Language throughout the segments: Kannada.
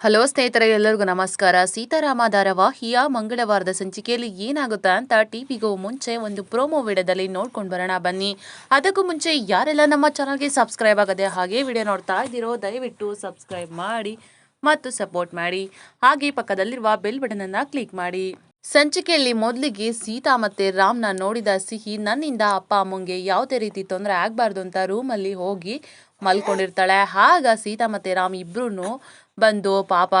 ಹಲೋ ಸ್ನೇಹಿತರೆ, ಎಲ್ಲರಿಗೂ ನಮಸ್ಕಾರ. ಸೀತಾರಾಮ ಧಾರಾವಾಹಿಯ ಮಂಗಳವಾರದ ಸಂಚಿಕೆಯಲ್ಲಿ ಏನಾಗುತ್ತಾ ಅಂತ ಟಿವಿಗೂ ಮುಂಚೆ ಒಂದು ಪ್ರೋಮೋ ವಿಡಿಯೋದಲ್ಲಿ ನೋಡ್ಕೊಂಡು ಬರೋಣ ಬನ್ನಿ. ಅದಕ್ಕೂ ಮುಂಚೆ ಯಾರೆಲ್ಲ ನಮ್ಮ ಚಾನಲ್ಗೆ ಸಬ್ಸ್ಕ್ರೈಬ್ ಆಗದೆ ಹಾಗೆ ವಿಡಿಯೋ ನೋಡ್ತಾ ಇದ್ದೀರೋ, ದಯವಿಟ್ಟು ಸಬ್ಸ್ಕ್ರೈಬ್ ಮಾಡಿ ಮತ್ತು ಸಪೋರ್ಟ್ ಮಾಡಿ. ಹಾಗೆ ಪಕ್ಕದಲ್ಲಿರುವ ಬೆಲ್ ಬಟನನ್ನು ಕ್ಲಿಕ್ ಮಾಡಿ. ಸಂಚಿಕೆಯಲ್ಲಿ ಮೊದಲಿಗೆ ಸೀತಾ ಮತ್ತೆ ರಾಮ್ನ ನೋಡಿದ ಸಿಹಿ ನನ್ನಿಂದ ಅಪ್ಪ ಅಮ್ಮಂಗೆ ಯಾವುದೇ ರೀತಿ ತೊಂದರೆ ಆಗಬಾರ್ದು ಅಂತ ರೂಮಲ್ಲಿ ಹೋಗಿ ಮಲ್ಕೊಂಡಿರ್ತಾಳೆ. ಆಗ ಸೀತಾ ಮತ್ತೆ ರಾಮ್ ಇಬ್ರು ಬಂದು ಪಾಪ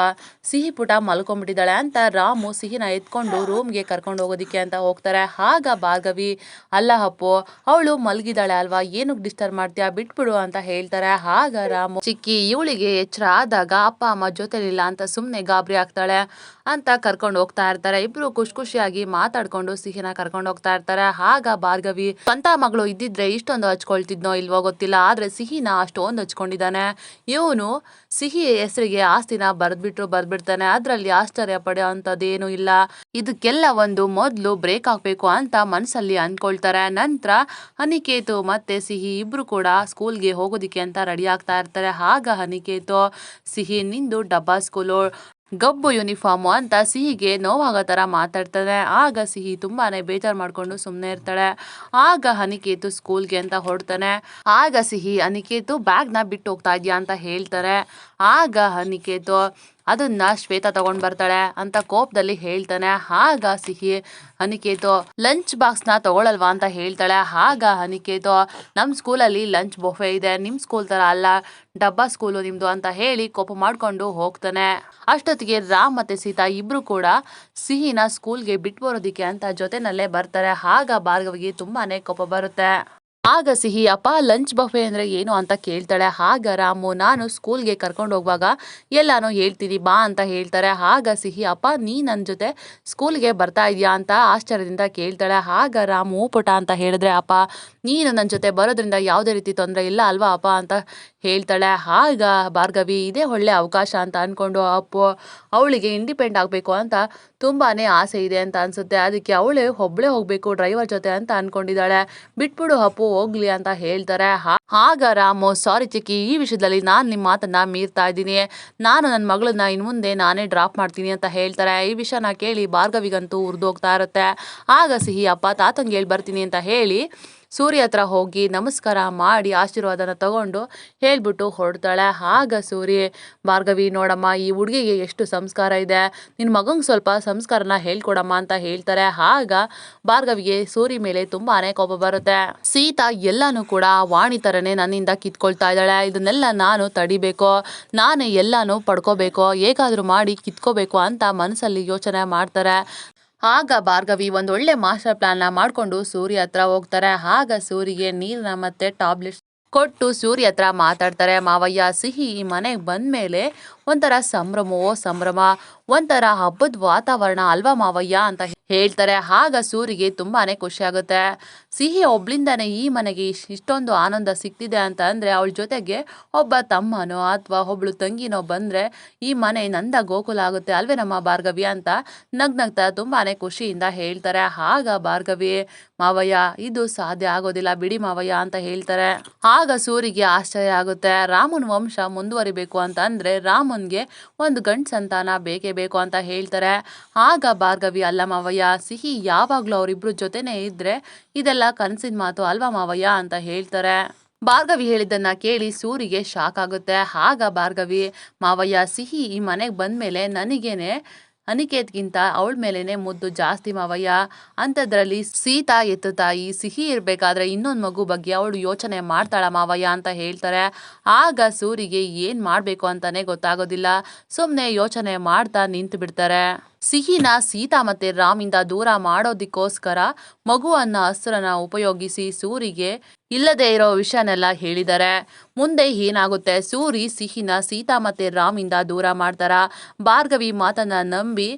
ಸಿಹಿ ಪುಟ ಮಲ್ಕೊಂಡ್ಬಿಟ್ಟಿದ್ದಾಳೆ ಅಂತ ರಾಮು ಸಿಹಿನ ಎತ್ಕೊಂಡು ರೂಮ್ಗೆ ಕರ್ಕೊಂಡು ಹೋಗೋದಿಕ್ಕೆ ಅಂತ ಹೋಗ್ತಾರೆ. ಆಗ ಭಾರ್ಗವಿ, ಅಲ್ಲ ಅಪ್ಪು, ಅವಳು ಮಲಗಿದಾಳೆ ಅಲ್ವಾ? ಏನಕ್ಕೆ ಡಿಸ್ಟರ್ಬ್ ಮಾಡ್ತೀಯಾ? ಬಿಟ್ಬಿಡು ಅಂತ ಹೇಳ್ತಾರೆ. ಆಗ ರಾಮು ಚಿಕ್ಕಿ, ಇವಳಿಗೆ ಎಚ್ಚರ ಆದಾಗ ಅಪ್ಪ, ಅಮ್ಮ ಜೊತೆಲಿಲ್ಲ ಅಂತ ಸುಮ್ಮನೆ ಗಾಬರಿ ಆಗ್ತಾಳೆ ಅಂತ ಕರ್ಕೊಂಡು ಹೋಗ್ತಾ ಇರ್ತಾರೆ. ಇಬ್ರು ಖುಷಿ ಖುಷಿಯಾಗಿ ಮಾತಾಡ್ಕೊಂಡು ಸಿಹಿನ ಕರ್ಕೊಂಡು ಹೋಗ್ತಾ ಇರ್ತಾರೆ. ಆಗ ಭಾರ್ಗವಿ ಸ್ವಂತ ಮಗಳು ಇದ್ದಿದ್ರೆ ಇಷ್ಟೊಂದು ಹಚ್ಕೊಳ್ತಿದ್ನೋ ಇಲ್ವೋ ಗೊತ್ತಿಲ್ಲ. ಆದ್ರೆ ಸಿಹಿನ ಅಷ್ಟೊಂದು ಹಚ್ಕೊಂಡಿದ್ದಾನೆ. ಇವನು ಸಿಹಿ ಹೆಸರಿಗೆ ಆಸ್ತಿನ ಬರೆದ್ಬಿಟ್ರು ಬರ್ದ್ಬಿಡ್ತಾನೆ, ಅದ್ರಲ್ಲಿ ಆಶ್ಚರ್ಯ ಪಡೆಯೋ ಅಂತದೇನು ಇಲ್ಲ. ಇದಕ್ಕೆಲ್ಲ ಒಂದು ಮೊದ್ಲು ಬ್ರೇಕ್ ಹಾಕ್ಬೇಕು ಅಂತ ಮನಸ್ಸಲ್ಲಿ ಅನ್ಕೊಳ್ತಾರೆ ನಂತರ ಅನಿಕೇತು ಮತ್ತೆ ಸಿಹಿ ಇಬ್ರು ಕೂಡ ಸ್ಕೂಲ್ಗೆ ಹೋಗೋದಿಕ್ಕೆ ಅಂತ ರೆಡಿ ಆಗ್ತಾ ಇರ್ತಾರೆ. ಆಗ ಹನಿಕೇತು, ಸಿಹಿ, ನಿಂದು ಡಬ್ಬಾ ಸ್ಕೂಲು ಗಬ್ಬು ಯೂನಿಫಾರ್ಮು ಅಂತ ಸಿಹಿಗೆ ನೋವಾಗೋ ಥರ ಮಾತಾಡ್ತಾನೆ. ಆಗ ಸಿಹಿ ತುಂಬಾನೇ ಬೇಜಾರು ಮಾಡ್ಕೊಂಡು ಸುಮ್ಮನೆ ಇರ್ತಾಳೆ. ಆಗ ಅನಿಕೇತು ಸ್ಕೂಲ್ಗೆ ಅಂತ ಹೊರಡ್ತಾನೆ. ಆಗ ಸಿಹಿ ಅನಿಕೇತು ಬ್ಯಾಗ್ನ ಬಿಟ್ಟು ಹೋಗ್ತಾ ಇದೆಯಾ? ಅಂತ ಹೇಳ್ತಾರೆ. ಆಗ ಅನಿಕೇತು, ಅದನ್ನ ಶ್ವೇತಾ ತಗೊಂಡ್ ಬರ್ತಾಳೆ ಅಂತ ಕೋಪದಲ್ಲಿ ಹೇಳ್ತಾನೆ. ಆಗ ಸಿಹಿ, ಅನಿಕೇತು ಲಂಚ್ ಬಾಕ್ಸ್ನ ತಗೊಳಲ್ವಾ ಅಂತ ಹೇಳ್ತಾಳೆ. ಆಗ ಅನಿಕೇತು ನಮ್ಮ ಸ್ಕೂಲಲ್ಲಿ ಲಂಚ್ ಬೊಫೆ ಇದೆ. ನಿಮ್ಮ ಸ್ಕೂಲ್ ಥರ ಅಲ್ಲ. ಡಬ್ಬಾ ಸ್ಕೂಲು ನಿಮ್ದು ಅಂತ ಹೇಳಿ ಕೋಪ ಮಾಡ್ಕೊಂಡು ಹೋಗ್ತಾನೆ. ಅಷ್ಟೊತ್ತಿಗೆ ರಾಮ್ ಮತ್ತೆ ಸೀತಾ ಇಬ್ರು ಕೂಡ ಸಿಹಿನ ಸ್ಕೂಲ್ಗೆ ಬಿಟ್ಟು ಬರೋದಿಕ್ಕೆ ಅಂತ ಜೊತೆನಲ್ಲೇ ಬರ್ತಾರೆ. ಆಗ ಭಾರ್ಗವಿಗೆ ತುಂಬಾನೇ ಕೋಪ ಬರುತ್ತೆ. ಆಗ ಸಿಹಿ ಅಪ್ಪ ಲಂಚ್ ಬಫೆ ಅಂದ್ರೆ ಏನು ಅಂತ ಕೇಳ್ತಾಳೆ. ಆಗ ರಾಮು, ನಾನು ಸ್ಕೂಲ್ಗೆ ಕರ್ಕೊಂಡು ಹೋಗುವಾಗ ಎಲ್ಲಾನು ಹೇಳ್ತೀನಿ, ಬಾ ಅಂತ ಹೇಳ್ತಾರೆ. ಆಗ ಸಿಹಿ ಅಪ್ಪ ನೀ ನನ್ನ ಜೊತೆ ಸ್ಕೂಲ್ಗೆ ಬರ್ತಾ ಇದೆಯಾ? ಅಂತ ಆಶ್ಚರ್ಯದಿಂದ ಕೇಳ್ತಾಳೆ. ಆಗ ರಾಮು, ಪುಟ ಅಂತ ಹೇಳಿದ್ರೆ, ಅಪ್ಪ, ನೀನು ನನ್ನ ಜೊತೆ ಬರೋದ್ರಿಂದ ಯಾವುದೇ ರೀತಿ ತೊಂದರೆ ಇಲ್ಲ ಅಲ್ವಾ ಅಪ್ಪ? ಅಂತ ಹೇಳ್ತಾಳೆ. ಆಗ ಭಾರ್ಗವಿ, ಇದೇ ಒಳ್ಳೆ ಅವಕಾಶ ಅಂತ ಅಂದ್ಕೊಂಡು ಅಪ್ಪು, ಅವಳಿಗೆ ಇಂಡಿಪೆಂಡ್ ಆಗಬೇಕು ಅಂತ ತುಂಬಾ ಆಸೆ ಇದೆ ಅಂತ ಅನಿಸುತ್ತೆ. ಅದಕ್ಕೆ ಅವಳೇ ಒಬ್ಬಳೇ ಹೋಗಬೇಕು ಡ್ರೈವರ್ ಜೊತೆ ಅಂತ ಅಂದ್ಕೊಂಡಿದ್ದಾಳೆ ಬಿಟ್ಬಿಡು ಅಪ್ಪು ಹೋಗ್ಲಿ ಅಂತ ಹೇಳ್ತಾರೆ. ಆಗ ರಾಮು ಸಾರಿ ಚಿಕ್ಕಿ, ಈ ವಿಷಯದಲ್ಲಿ ನಾನು ನಿಮ್ಮ ಮಾತನ್ನ ಮೀರ್ತಾ ಇದ್ದೀನಿ. ನಾನು ನನ್ನ ಮಗಳನ್ನ ಇನ್ನು ಮುಂದೆ ನಾನೇ ಡ್ರಾಪ್ ಮಾಡ್ತೀನಿ ಅಂತ ಹೇಳ್ತಾರೆ. ಈ ವಿಷಯನ ಕೇಳಿ ಭಾರ್ಗವಿಗಂತೂ ಉರ್ದೋಗ್ತಾ ಇರುತ್ತೆ. ಆಗ ಸಿಹಿ ಅಪ್ಪ ತಾತಂಗೆ ಹೇಳಿ ಬರ್ತೀನಿ ಅಂತ ಹೇಳಿ ಸೂರ್ಯ ಹತ್ರ ಹೋಗಿ ನಮಸ್ಕಾರ ಮಾಡಿ ಆಶೀರ್ವಾದನ ತಗೊಂಡು ಹೇಳ್ಬಿಟ್ಟು ಹೊರಡ್ತಾಳೆ. ಆಗ ಸೂರ್ಯ, ಭಾರ್ಗವಿ, ನೋಡಮ್ಮ, ಈ ಹುಡುಗಿಗೆ ಎಷ್ಟು ಸಂಸ್ಕಾರ ಇದೆ. ನಿನ್ನ ಮಗಂಗೆ ಸ್ವಲ್ಪ ಸಂಸ್ಕಾರನ ಹೇಳ್ಕೊಡಮ್ಮ ಅಂತ ಹೇಳ್ತಾರೆ. ಆಗ ಭಾರ್ಗವಿಗೆ ಸೂರ್ಯ ಮೇಲೆ ತುಂಬಾ ಕೋಪ ಬರುತ್ತೆ. ಸೀತಾ ಎಲ್ಲಾನು ಕೂಡ ವಾಣಿ ಥರನೇ ನನ್ನಿಂದ ಕಿತ್ಕೊಳ್ತಾ ಇದ್ದಾಳೆ. ಇದನ್ನೆಲ್ಲ ನಾನು ತಡಿಬೇಕು. ನಾನು ಎಲ್ಲಾನು ಪಡ್ಕೋಬೇಕು. ಹೇಗಾದ್ರೂ ಮಾಡಿ ಕಿತ್ಕೋಬೇಕು ಅಂತ ಮನಸ್ಸಲ್ಲಿ ಯೋಚನೆ ಮಾಡ್ತಾರೆ. ಆಗ ಭಾರ್ಗವಿ ಒಂದು ಒಳ್ಳೆ ಮಾಸ್ಟರ್ ಪ್ಲಾನ್ನ ಮಾಡಿಕೊಂಡು ಸೂರ್ಯ ಹತ್ರ ಹೋಗ್ತಾರೆ. ಆಗ ಸೂರಿಗೆ ನೀರನ್ನ ಮತ್ತೆ ಟಾಬ್ಲೆಟ್ಸ್ ಕೊಟ್ಟು ಸೂರ್ಯ ಹತ್ರ ಮಾತಾಡ್ತಾರೆ. ಮಾವಯ್ಯ ಸಿಹಿ ಈ ಮನೆಗೆ ಬಂದ್ಮೇಲೆ ಒಂಥರ ಸಂಭ್ರಮವೋ ಸಂಭ್ರಮ, ಒಂಥರ ಹಬ್ಬದ ವಾತಾವರಣ ಅಲ್ವಾ ಮಾವಯ್ಯ ಅಂತ ಹೇಳ್ತಾರೆ. ಆಗ ಸೂರಿಗೆ ತುಂಬಾನೇ ಖುಷಿ ಆಗುತ್ತೆ. ಸಿಹಿ ಒಬ್ಳಿಂದಾನೆ ಈ ಮನೆಗೆ ಇಷ್ಟೊಂದು ಆನಂದ ಸಿಕ್ತಿದೆ ಅಂತ ಅಂದರೆ ಅವಳ ಜೊತೆಗೆ ಒಬ್ಬ ತಮ್ಮನೋ ಅಥವಾ ಒಬ್ಳು ತಂಗಿನೋ ಬಂದ್ರೆ ಈ ಮನೆ ನಂದ ಗೋಕುಲ ಆಗುತ್ತೆ ಅಲ್ವೇ ನಮ್ಮ ಭಾರ್ಗವಿ ಅಂತ ನಗ್ನಗ್ತಾ ತುಂಬಾನೇ ಖುಷಿಯಿಂದ ಹೇಳ್ತಾರೆ. ಆಗ ಭಾರ್ಗವಿ ಮಾವಯ್ಯ, ಇದು ಸಾಧ್ಯ ಆಗೋದಿಲ್ಲ ಬಿಡಿ ಮಾವಯ್ಯ ಅಂತ ಹೇಳ್ತಾರೆ. ಆಗ ಸೂರಿಗೆ ಆಶ್ಚರ್ಯ ಆಗುತ್ತೆ. ರಾಮನ ವಂಶ ಮುಂದುವರಿಬೇಕು ಅಂತ ಅಂದ್ರೆ ರಾಮನ್ಗೆ ಒಂದು ಗಂಡು ಸಂತಾನ ಬೇಕೇ ಬೇಕು ಅಂತ ಹೇಳ್ತಾರೆ. ಆಗ ಭಾರ್ಗವಿ, ಅಲ್ಲ ಮಾವಯ್ಯ, ಸಿಹಿ ಯಾವಾಗಲೂ ಅವರಿಬ್ರು ಜೊತೆನೇ ಇದ್ರೆ ಇದೆಲ್ಲ ಕನಸಿನ ಮಾತು ಅಲ್ವಾ ಮಾವಯ್ಯ ಅಂತ ಹೇಳ್ತಾರೆ. ಭಾರ್ಗವಿ ಹೇಳಿದ್ದನ್ನ ಕೇಳಿ ಸೂರಿಗೆ ಶಾಕ್ ಆಗುತ್ತೆ. ಆಗ ಭಾರ್ಗವಿ, ಮಾವಯ್ಯ, ಸಿಹಿ ಈ ಮನೆಗೆ ಬಂದ ಮೇಲೆ ನನಗೇನೆ ಅನಿಕೇತ್ಗಿಂತ ಅವಳ ಮೇಲೇನೆ ಮುದ್ದು ಜಾಸ್ತಿ ಮಾವಯ್ಯ. ಅಂಥದ್ರಲ್ಲಿ ಸೀತಾ ಎತ್ತು ತಾಯಿ ಸಿಹಿ ಇರಬೇಕಾದ್ರೆ ಇನ್ನೊಂದು ಮಗು ಬಗ್ಗೆ ಅವಳು ಯೋಚನೆ ಮಾಡ್ತಾಳ ಮಾವಯ್ಯ ಅಂತ ಹೇಳ್ತಾರೆ. ಆಗ ಸೂರಿಗೆ ಏನು ಮಾಡಬೇಕು ಅಂತಾನೆ ಗೊತ್ತಾಗೋದಿಲ್ಲ. ಸುಮ್ಮನೆ ಯೋಚನೆ ಮಾಡ್ತಾ ನಿಂತು ಬಿಡ್ತಾರೆ ಸಿಹಿನ ಸೀತಾ ಮತ್ತೆ ರಾಮಿಂದ ದೂರ ಮಾಡೋದಕ್ಕೋಸ್ಕರ ಮಗು ಅನ್ನೋ ಅಸ್ತ್ರನ ಉಪಯೋಗಿಸಿ ಸೂರಿಗೆ ಇಲ್ಲದೆ ಇರೋ ವಿಷಯನೆಲ್ಲ ಹೇಳಿದ್ದಾರೆ ಮುಂದೆ ಏನಾಗುತ್ತೆ? ಸೂರಿ ಸಿಹಿನ ಸೀತಾ ಮತ್ತೆ ರಾಮಿಂದ ದೂರ ಮಾಡ್ತಾರ? ಭಾರ್ಗವಿ ಮಾತನ್ನ ನಂಬಿ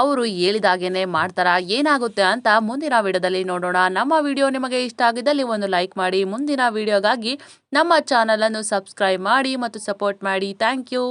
ಅವರು ಹೇಳಿದಾಗೇನೆ ಮಾಡ್ತಾರ? ಏನಾಗುತ್ತೆ ಅಂತ ಮುಂದಿನ ವಿಡಿಯೋದಲ್ಲಿ ನೋಡೋಣ. ನಮ್ಮ ವಿಡಿಯೋ ನಿಮಗೆ ಇಷ್ಟ ಆಗಿದ್ದಲ್ಲಿ ಒಂದು ಲೈಕ್ ಮಾಡಿ. ಮುಂದಿನ ವಿಡಿಯೋಗಾಗಿ ನಮ್ಮ ಚಾನಲನ್ನು ಸಬ್ಸ್ಕ್ರೈಬ್ ಮಾಡಿ ಮತ್ತು ಸಪೋರ್ಟ್ ಮಾಡಿ. Thank you.